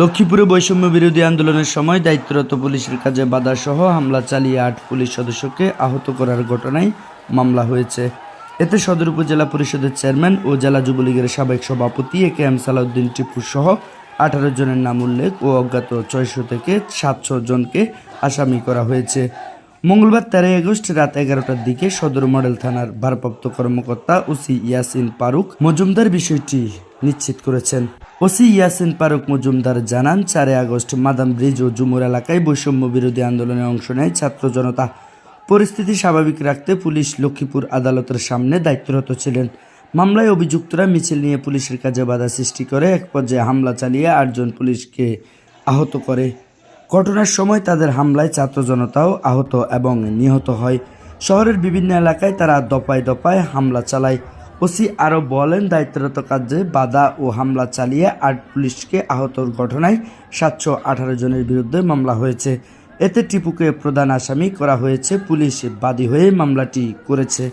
লক্ষ্মীপুরে বৈষম্য বিরোধী আন্দোলনের সময় দায়িত্বরত পুলিশের কাজে বাধা সহ হামলা চালিয়ে আট পুলিশ সদস্যকে আহত করার ঘটনায় মামলা হয়েছে। এতে সদর উপজেলা পরিষদের চেয়ারম্যান ও জেলা যুবলীগের সাবেক সভাপতি A K M Salauddin Tipu সহ আঠারো জনের নাম উল্লেখ ও অজ্ঞাত ছয়শো থেকে সাতশো জনকে আসামি করা হয়েছে। মঙ্গলবার তেরোই আগস্ট রাত এগারোটার দিকে সদর মডেল থানার ভারপ্রাপ্ত কর্মকর্তা ওসি ইয়াসিন পারুক মজুমদার বিষয়টি নিশ্চিত করেছেন। ওসি ইয়াসিন পারুক মজুমদার জানান চারে আগস্ট মাদাম ব্রিজ ও জুমুর এলাকায় বৈষম্য বিরোধী আন্দোলনে অংশ নেয় ছাত্র জনতা। পরিস্থিতি স্বাভাবিক রাখতে পুলিশ লক্ষ্মীপুর আদালতের সামনে দায়িত্বরত ছিলেন। মামলায় অভিযুক্তরা মিছিল নিয়ে পুলিশের কাজে বাধা সৃষ্টি করে এক পর্যায়ে হামলা চালিয়ে আটজন পুলিশকে আহত করে। ঘটনার সময় তাদের হামলায় ছাত্র জনতাও আহত এবং নিহত হয়। শহরের বিভিন্ন এলাকায় তারা দপায় দপায় হামলা চালায়। ওসি আরও বলেন, দায়িত্বরত কাজে বাধা ও হামলা চালিয়ে আট পুলিশকে আহতর ঘটনায় সাতশো আঠারো জনের বিরুদ্ধে মামলা হয়েছে। এতে টিপুকে প্রধান আসামি করা হয়েছে, পুলিশ বাদী হয়ে মামলাটি করেছে।